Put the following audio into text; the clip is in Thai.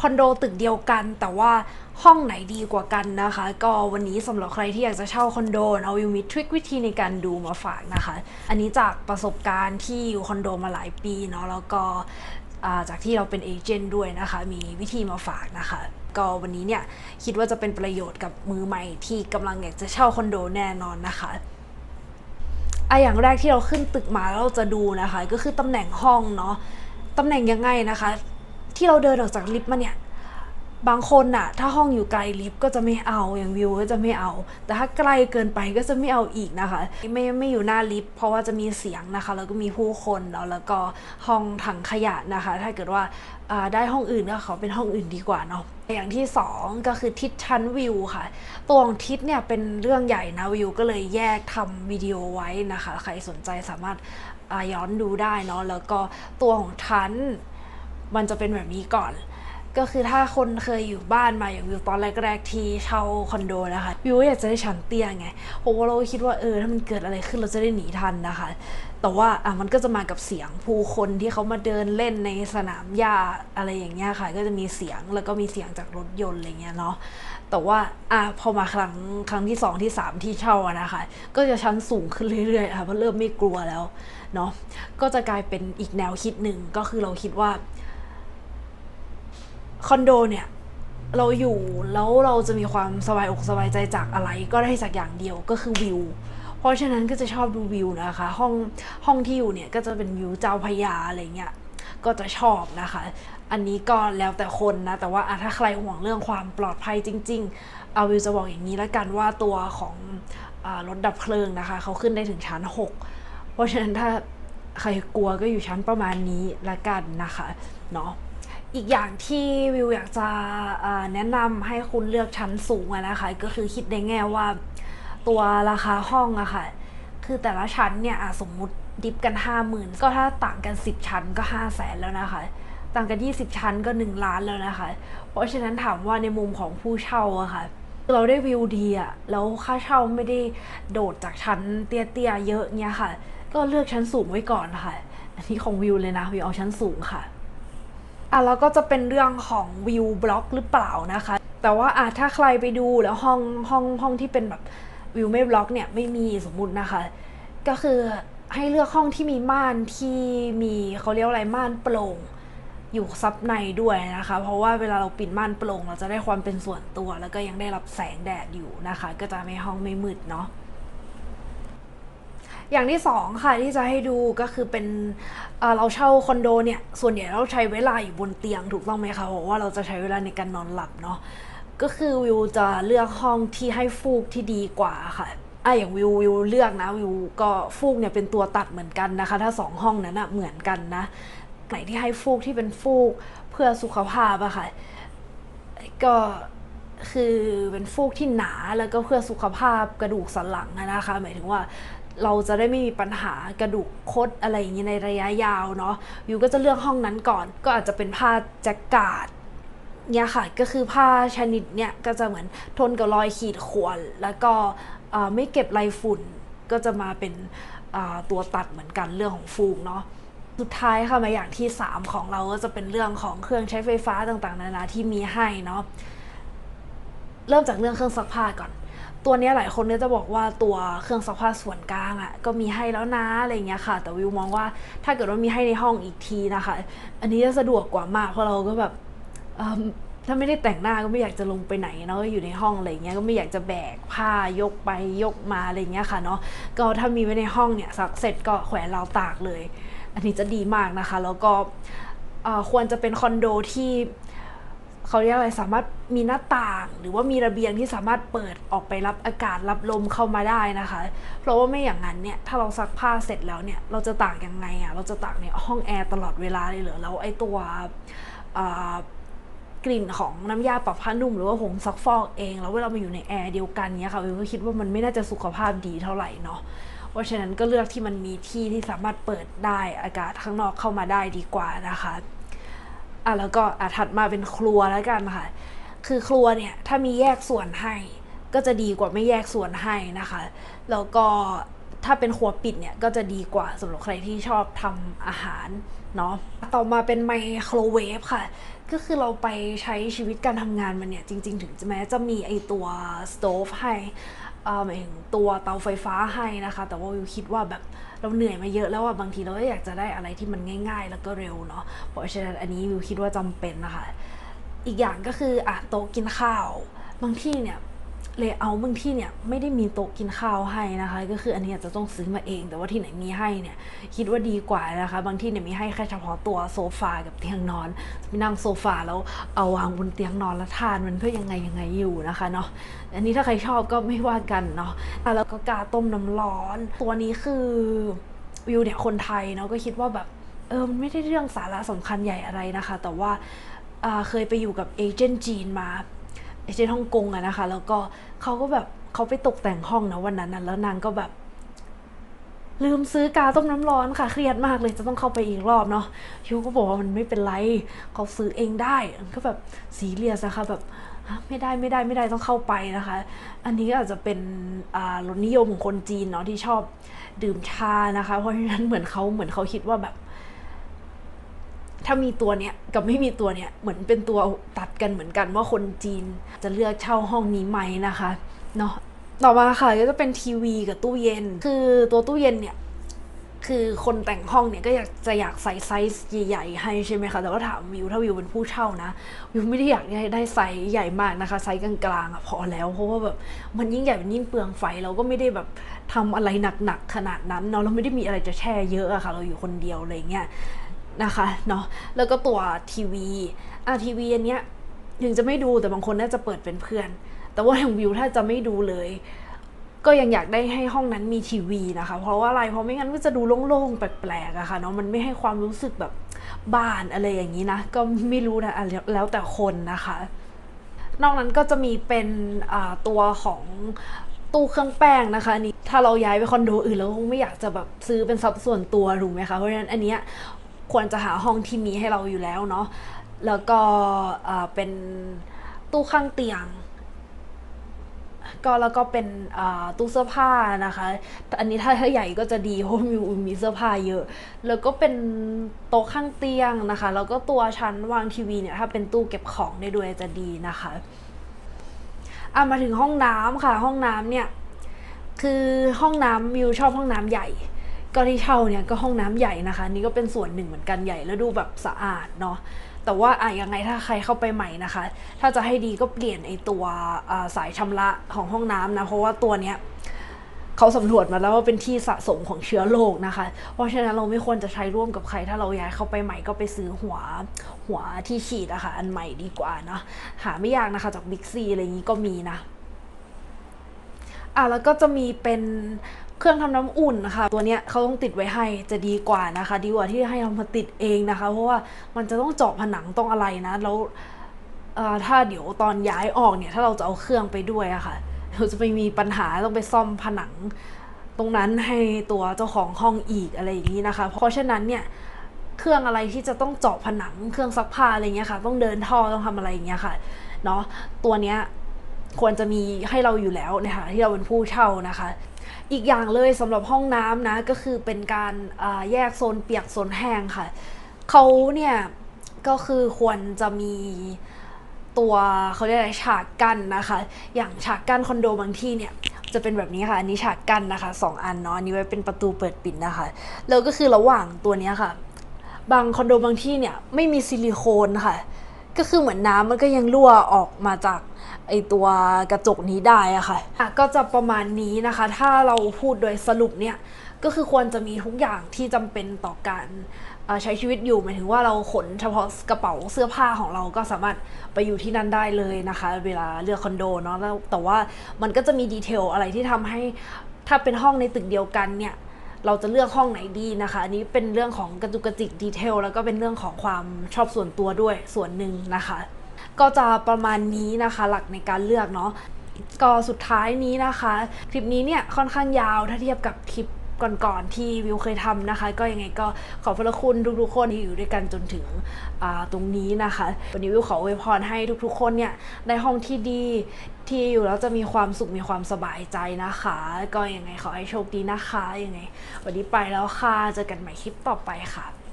คอนโดตึกเดียวกัน แต่ว่าห้องไหนดีกว่ากันนะคะ ก็วันนี้สำหรับใครที่อยากจะเช่าคอนโดเอาวิวมีทริควิธีในการดูมาฝากนะคะ อันนี้จากประสบการณ์ที่อยู่คอนโดมาหลายปีเนาะแล้วก็จากที่เราเป็นเอเจนต์ด้วยนะคะ มีวิธีมาฝากนะคะก็วันนี้เนี่ยคิดว่าจะเป็นประโยชน์กับมือใหม่ที่กำลังอยากจะเช่าคอนโดแน่นอนนะคะอะอย่างแรกที่เราขึ้นตึกมาแล้วเราจะดูนะคะ ก็คือตำแหน่งห้องเนาะตำแหน่งยังไงนะคะ ที่เราเดินออกจากลิฟต์มาเนี่ยบางคนน่ะ ถ้าห้องอยู่ไกลลิฟต์ก็จะไม่เอาอย่างวิวก็จะไม่เอา แต่ถ้าใกล้เกินไปก็จะไม่เอาอีกนะคะ ไม่ไม่อยู่หน้าลิฟต์เพราะว่าจะมีเสียงนะคะ แล้วก็มีผู้คนเนาะแล้วก็ห้องถังขยะนะคะ ถ้าเกิดว่าได้ห้องอื่นก็ขอเป็นห้องอื่นดีกว่าเนาะอย่างที่สองก็คือทิศชั้นวิวค่ะ ตัวของทิศเนี่ยเป็นเรื่องใหญ่นะวิวก็เลยแยกทำวิดีโอไว้นะคะ ใครสนใจสามารถย้อนดูได้เนาะแล้วก็ตัวของชั้น มันจะเป็นแบบนี้ก่อน ก็คือถ้าคนเคยอยู่บ้านมาอย่างวิวตอนแรกๆที่เช่าคอนโดนะคะวิวอยากจะได้ชั้นเตี้ยไงเพราะว่าเราคิดว่าเออถ้ามันเกิดอะไรขึ้นเราจะได้หนีทันนะคะ แต่ว่าอะมันก็จะมากับเสียงผู้คนที่เขามาเดินเล่นในสนามหญ้าอะไรอย่างเงี้ยค่ะ ก็จะมีเสียงแล้วก็มีเสียงจากรถยนต์อะไรเงี้ยเนาะแต่ว่าอะพอมาครั้งครั้งที่สองที่สามที่เช่านะคะ ก็จะชั้นสูงขึ้นเรื่อยๆค่ะเพราะเริ่มไม่กลัวแล้วเนาะก็จะกลายเป็นอีกแนวคิดหนึ่งก็คือเราคิดว่า คอนโดเนี่ยเราอยู่แล้วเราจะมีความสบายอกสบายใจจากอะไรก็ได้จากอย่างเดียวก็คือวิว เพราะฉะนั้นก็จะชอบดูวิวนะคะ ห้องห้องที่อยู่เนี่ยก็จะเป็นวิวเจ้าพยาอะไรเงี้ยก็จะชอบนะคะ อันนี้ก็แล้วแต่คนนะ แต่ว่าถ้าใครห่วงเรื่องความปลอดภัยจริง ๆ เอาวิวจะบอกอย่างนี้แล้วกันว่าตัวของอรถดับเพลิงนะคะ เขาขึ้นได้ถึงชั้น 6 เพราะฉะนั้นถ้าใครกลัวก็อยู่ชั้นประมาณนี้ละกันนะคะเนาะ อีกอย่างที่วิวอยากจะแนะนำให้คุณเลือกชั้นสูงนะคะ ก็คือคิดในแง่ว่าตัวราคาห้องอะค่ะ คือแต่ละชั้นเนี่ยสมมุติดิฟกันห้าหมื่นก็ถ้าต่างกัน 10 ชั้นก็5 0 0แสนแล้วนะคะ ต่างกัน 20 ชั้นก็ 1 ล้านแล้วนะคะ เพราะฉะนั้นถามว่าในมุมของผู้เช่าอะค่ะเราได้วิวดีอะแล้วค่าเช่าไม่ได้โดดจากชั้นเตี้ยๆเยอะเนี่ยค่ะ ก็เลือกชั้นสูงไว้ก่อนค่ะ อันนี้ของวิวเลยนะวิวเอาชั้นสูงค่ะ อะแล้วก็จะเป็นเรื่องของวิวบล็อกหรือเปล่านะคะ แต่ว่าอะถ้าใครไปดูแล้วห้องห้องห้องที่เป็นแบบวิวไม่บล็อกเนี่ยไม่มีสมมุตินะคะ ก็คือให้เลือกห้องที่มีม่านที่มีเขาเรียกว่าอะไรม่านโปร่งอยู่ซับในด้วยนะคะ เพราะว่าเวลาเราปิดม่านโปร่งเราจะได้ความเป็นส่วนตัว แล้วก็ยังได้รับแสงแดดอยู่นะคะ ก็จะไม่ห้องไม่มืดเนาะ อย่างที่สองค่ะที่จะให้ดูก็คือเป็นเราเช่าคอนโดเนี่ยส่วนใหญ่เราใช้เวลาอยู่บนเตียงถูกต้องไหมคะเพราะว่าเราจะใช้เวลาในการนอนหลับเนาะก็คือวิวจะเลือกห้องที่ให้ฟูกที่ดีกว่าค่ะอะอย่างวิววิวเลือกนะวิวก็ฟูกเนี่ยเป็นตัวตัดเหมือนกันนะคะ ถ้าสองห้องนั้นอะเหมือนกันนะไหนที่ให้ฟูกที่เป็นฟูกเพื่อสุขภาพอะค่ะก็คือเป็นฟูกที่หนาแล้วก็เพื่อสุขภาพกระดูกสันหลังนะคะ หมายถึงว่า เราจะได้ไม่มีปัญหากระดูกคดอะไรอย่างนี้ในระยะยาวเนาะวิวก็จะเลือกห้องนั้นก่อน ก็อาจจะเป็นผ้าแจ็คกาดเนี่ยค่ะก็คือผ้าชนิดเนี่ยก็จะเหมือนทนกับรอยขีดข่วนแล้วก็ไม่เก็บไรฝุ่นก็จะมาเป็นตัวตัดเหมือนกันเรื่องของฟูกเนาะสุดท้ายค่ะมาอย่างที่ 3 ของเราก็จะเป็นเรื่องของเครื่องใช้ไฟฟ้าต่างๆ นานาที่มีให้เนาะเริ่มจากเรื่องเครื่องซักผ้าก่อน ตัวนี้หลายคนก็จะบอกว่าตัวเครื่องซักผ้าส่วนกลางอะ่ะก็มีให้แล้วนะอะไรเงี้ยค่ะ แต่วิวมองว่าถ้าเกิดว่ามีให้ในห้องอีกทีนะคะ อันนี้จะสะดวกกว่ามากเพราะเราก็แบบถ้าไม่ได้แต่งหน้าก็ไม่อยากจะลงไปไหนเนาะอยู่ในห้องอะไรเงี้ยก็ไม่อยากจะแบกผ้ายกไปยกมาอะไรเงี้ยค่ะเนาะก็ถ้ามีไว้ในห้องเนี่ยซักเสร็จก็แขวนราวตากเลย อันนี้จะดีมากนะคะ แล้วก็ควรจะเป็นคอนโดที่ เขาเรียกอะไรสามารถมีหน้าต่าง หรือว่ามีระเบียงที่สามารถเปิดออกไปรับอากาศรับลมเข้ามาได้นะคะ เพราะว่าไม่อย่างนั้นเนี่ยถ้าเราซักผ้าเสร็จแล้วเนี่ยเราจะตากยังไงอะ่ะเราจะตากในห้องแอร์ตลอดเวลาเลยเหรอแล้วไอ้ตัวกลิ่นของน้ำยาปรับผ้านุ่มหรือว่าผงซักฟอกเอง แล้วเวลามาอยู่ในแอร์เดียวกันเนี่ยค่ะวิวก็คิดว่ามันไม่น่าจะสุขภาพดีเท่าไหร่เนาะเพราะฉะนั้นก็เลือกที่มันมีที่ที่สามารถเปิดได้อากาศข้างนอกเข้ามาได้ดีกว่านะคะ อะแล้วก็อะถัดมาเป็นครัวแล้วกันค่ะ คือครัวเนี่ยถ้ามีแยกส่วนให้ ก็จะดีกว่าไม่แยกส่วนให้นะคะ แล้วก็ถ้าเป็นครัวปิดเนี่ยก็จะดีกว่าสำหรับใครที่ชอบทำอาหารเนาะต่อมาเป็นไมโครเวฟค่ะ ก็คือเราไปใช้ชีวิตการทำงานมันเนี่ย จริง ๆ ถึงแม้จะมีไอตัวสโตฟให้ หมายถึงตัวเตาไฟฟ้าให้นะคะ แต่ว่าวิวคิดว่าแบบเราเหนื่อยมาเยอะแล้วว่าบางทีเราก็อยากจะได้อะไรที่มันง่าย ๆ แล้วก็เร็วเนาะเพราะฉะนั้นอันนี้วิวคิดว่าจำเป็นนะคะ อีกอย่างก็คืออะโต๊ะกินข้าว บางที่เนี่ย เลเยอร์บางที่เนี่ยไม่ได้มีโต๊ะกินข้าวให้นะคะ ก็คืออันนี้อาจจะต้องซื้อมาเอง แต่ว่าที่ไหนมีให้เนี่ยคิดว่าดีกว่านะคะ บางที่เนี่ยมีให้แค่เฉพาะตัวโซฟากับเตียงนอนไปนั่งโซฟาแล้วเอาวางบนเตียงนอนแล้วทานมันก็ยังไงยังไงอยู่นะคะเนาะอันนี้ถ้าใครชอบก็ไม่ว่ากันเนาะอ่แล้วก็กาต้มน้ำร้อน ตัวนี้คือวิวเนี่ยคนไทยเนาะก็คิดว่าแบบเออมันไม่ได้เรื่องสาระสำคัญใหญ่อะไรนะคะ แต่ว่าเคยไปอยู่กับเอเจนต์จีนมา เอเจนฮ่องกงอะนะคะ แล้วก็เขาก็แบบเขาไปตกแต่งห้องนะวันนั้นนะแล้วนางก็แบบ ลืมซื้อกาต้มน้ำร้อนค่ะ เครียดมากเลยจะต้องเข้าไปอีกรอบเนาะชิวก็บอกว่ามันไม่เป็นไรเขาซื้อเองได้ก็แบบสีเรียสนะคะแบบไม่ได้ไม่ได้ไม่ได้ต้องเข้าไปนะคะ อันนี้ก็อาจจะเป็นรสนิยมของคนจีนเนาะที่ชอบดื่มชานะคะ เพราะฉะนั้นเหมือนเขาเหมือนเขาคิดว่าแบบ ถ้ามีตัวเนี้ยกับไม่มีตัวเนี้ยเหมือนเป็นตัวตัดกันเหมือนกันว่าคนจีนจะเลือกเช่าห้องนี้ไหมนะคะเนาะต่อมาค่ะก็จะเป็นทีวีกับตู้เย็น คือตัวตู้เย็นเนี่ยคือคนแต่งห้องเนี่ยก็อยากจะอยากใส่ไซส์ใหญ่ๆให้ใช่ไหมคะแต่ก็ถามวิวถ้าวิวเป็นผู้เช่านะวิวไม่ได้อยากได้ไซส์ใหญ่มากนะคะไซส์กลางๆอะพอแล้วเพราะว่าแบบมันยิ่งใหญ่มันยิ่งเปลืองไฟเราก็ไม่ได้แบบทำอะไรหนักๆขนาดนั้นเนาะเราไม่ได้มีอะไรจะแช่เยอะอะค่ะ เราอยู่คนเดียวอะไรเงี้ย นะคะเนาะแล้วก็ตัวทีวีอะทีวีอันเนี้ยถึงจะไม่ดูแต่บางคนน่าจะเปิดเป็นเพื่อน แต่ว่าทางวิวถ้าจะไม่ดูเลย ก็ยังอยากได้ให้ห้องนั้นมีทีวีนะคะ เพราะว่าอะไรเพราะไม่งั้นก็จะดูโล่งๆแปลกๆอะค่ะเนาะมันไม่ให้ความรู้สึกแบบบ้านอะไรอย่างนี้นะ ก็ไม่รู้นะแล้วแต่คนนะคะ นอกนั้นก็จะมีเป็นตัวของตู้เครื่องแป้งนะคะนี้ถ้าเราย้ายไปคอนโดอื่นเราคงไม่อยากจะแบบซื้อเป็นทรัพย์ส่วนตัวถูกไหมคะเพราะฉะนั้นอันเนี้ย ควรจะหาห้องที่มีให้เราอยู่แล้วเนาะแล้วก็เป็นตู้ข้างเตียง ก็แล้วก็เป็นตู้เสื้อผ้านะคะ อันนี้ถ้าถ้าใหญ่ก็จะดีเพราะมีมีเสื้อผ้าเยอะ แล้วก็เป็นโต๊ะข้างเตียงนะคะ แล้วก็ตัวชั้นวางทีวีเนี่ยถ้าเป็นตู้เก็บของได้ด้วยจะดีนะคะอะมาถึงห้องน้ำค่ะ ห้องน้ำเนี่ยคือห้องน้ำวิวชอบห้องน้ำใหญ่ ก็ที่เช่าเนี่ยก็ห้องน้ำใหญ่นะคะ นี่ก็เป็นส่วนหนึ่งเหมือนกันใหญ่แล้วดูแบบสะอาดเนาะแต่ว่าอะยังไงถ้าใครเข้าไปใหม่นะคะ ถ้าจะให้ดีก็เปลี่ยนไอตัวสายชำระของห้องน้ำนะ เพราะว่าตัวเนี้ยเขาสำรวจมาแล้วว่าเป็นที่สะสมของเชื้อโรคนะคะ เพราะฉะนั้นเราไม่ควรจะใช้ร่วมกับใคร ถ้าเราย้ายเข้าไปใหม่ก็ไปซื้อหัวหัวที่ฉีดอะคะ่ะอันใหม่ดีกว่าเนาะหาไม่ยากนะคะจากบิ๊กซีอะไรอย่างนี้ก็มีนะอะแล้วก็จะมีเป็นเครื่องทำน้ำอุ่นนะคะ ตัวเนี้ยเขาต้องติดไว้ให้จะดีกว่านะคะ ดีกว่าที่ให้เรามาติดเองนะคะ เพราะว่ามันจะต้องเจาะผนังต้องอะไรนะแล้วถ้าเดี๋ยวตอนย้ายออกเนี่ยถ้าเราจะเอาเครื่องไปด้วยอะค่ะเราจะไปมีปัญหาต้องไปซ่อมผนัง ตรงนั้นให้ตัวเจ้าของห้องอีกอะไรอย่างนี้นะคะ เพราะฉะนั้นเนี่ยเครื่องอะไรที่จะต้องเจาะผนังเครื่องซักผ้าอะไรเงี้ยค่ะ ต้องเดินท่อต้องทำอะไรอย่างเงี้ยค่ะเนาะตัวเนี้ยควรจะมีให้เราอยู่แล้วนฐานะที่เราเป็นผู้เช่านะคะ อีกอย่างเลยสำหรับห้องน้ำนะก็คือเป็นการแยกโซนเปียกโซนแห้งค่ะเขาเนี่ยก็คือควรจะมีตัวเขาเรียกอะไรฉากกั้นนะคะ อย่างฉากกั้นคอนโดบางที่เนี่ยจะเป็นแบบนี้ค่ะ อันนี้ฉากกั้นนะคะสองอันเนาะอันนี้ไว้เป็นประตูเปิดปิดนะคะ แล้วก็คือระหว่างตัวนี้ค่ะ บางคอนโดบางที่เนี่ยไม่มีซิลิโคนค่ะ ก็คือเหมือนน้ำมันก็ยังรั่วออกมาจาก ไอตัวกระจกนี้ได้อะค่ะอะ ก็จะประมาณนี้นะคะ ถ้าเราพูดโดยสรุปเนี่ยก็คือควรจะมีทุกอย่างที่จำเป็นต่อการใช้ชีวิตอยู่หมายถึงว่าเราขนเฉพาะกระเป๋าเสื้อผ้าของเราก็สามารถไปอยู่ที่นั่นได้เลยนะคะ เวลาเลือกคอนโดเนาะแล้วแต่ว่ามันก็จะมีดีเทลอะไรที่ทำให้ถ้าเป็นห้องในตึกเดียวกันเนี่ยเราจะเลือกห้องไหนดีนะคะ อันนี้เป็นเรื่องของกระจุกกระจิกดีเทลแล้วก็เป็นเรื่องของความชอบส่วนตัวด้วยส่วนหนึ่งนะคะ ก็จะประมาณนี้นะคะ หลักในการเลือกเนาะก็สุดท้ายนี้นะคะ คลิปนี้เนี่ยค่อนข้างยาวถ้าเทียบกับคลิปก่อนๆที่วิวเคยทำนะคะ ก็ยังไงก็ขอบพระคุณทุกๆคนที่อยู่ด้วยกันจนถึงตรงนี้นะคะ วันนี้วิวขออวยพรให้ทุกๆคนเนี่ยได้ห้องที่ดีที่อยู่แล้วจะมีความสุขมีความสบายใจนะคะ ก็ยังไงขอให้โชคดีนะคะยังไง วันนี้ไปแล้วค่ะเจอกันใหม่คลิปต่อไปค่ะ